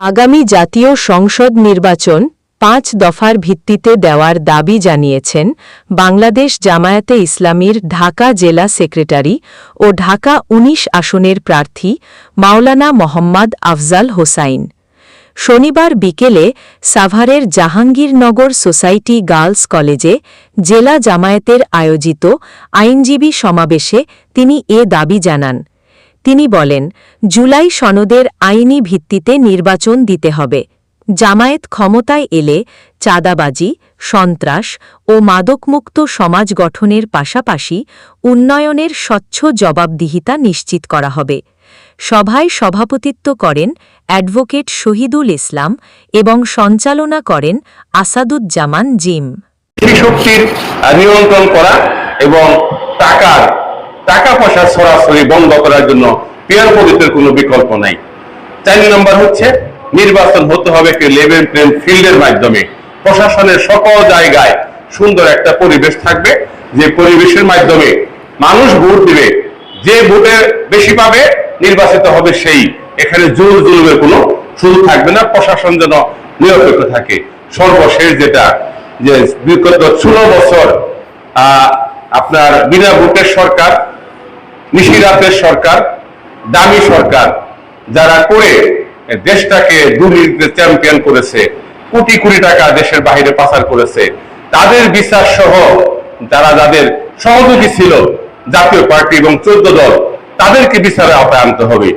আগামী জাতীয় সংসদ নির্বাচন পাঁচ দফার ভিত্তিতে দেওয়ার দাবি জানিয়েছেন বাংলাদেশ জামায়াতে ইসলামীর ঢাকা জেলা সেক্রেটারি ও ঢাকা ১৯ আসনের প্রার্থী মাওলানা মোহাম্মদ আফজাল হোসাইন। শনিবার বিকেলে সাভারের জাহাঙ্গীরনগর সোসাইটি গার্লস কলেজে জেলা জামায়াতের আয়োজিত আইনজীবী সমাবেশে তিনি এ দাবি জানান। তিনি বলেন, জুলাই সনদের আইনি ভিত্তিতে নির্বাচন দিতে হবে। জামায়াত ক্ষমতায় এলে চাঁদাবাজি, সন্ত্রাস ও মাদকমুক্ত সমাজ গঠনের পাশাপাশি উন্নয়নের স্বচ্ছ জবাবদিহিতা নিশ্চিত করা হবে। সভায় সভাপতিত্ব করেন অ্যাডভোকেট শহীদুল ইসলাম এবং সঞ্চালনা করেন আসাদুজ্জামান জিম। শক্তির নিয়ন্ত্রণ করা এবং টাকার টাকা পয়সা সরাসরি বন্ধ করার জন্য পেয়ার পলিটের কোনো বিকল্প নাই। চার নম্বর হচ্ছে, নির্বাচন হতে হবে একটি লেভেল প্লেন ফিল্ডের মাধ্যমে। প্রশাসনের সকল জায়গায় সুন্দর একটা পরিবেশ থাকবে, যে পরিবেশের মাধ্যমে মানুষ ভোট দিবে। যে ভোটে বেশি পাবে, নির্বাচিত হবে সেই। এখানে জুল জুলুমের কোনো সুযোগ থাকবে না, প্রশাসন যেন নিরপেক্ষ থাকে। সর্বশেষ যেটা, যে বিগত ষোলো বছর আপনার বিনা ভোটের সরকার নিশিরাতের সরকার, দামি সরকার, যারা করে দেশটাকে দুর্নীতিতে চ্যাম্পিয়ন করেছে, কোটি কোটি টাকা দেশের বাহিরে পাচার করেছে, তাদের বিচার সহ যারা যাদের সহযোগী ছিল জাতীয় পার্টি এবং চোদ্দ দল, তাদেরকে বিচারে আওতায় আনতে হবে।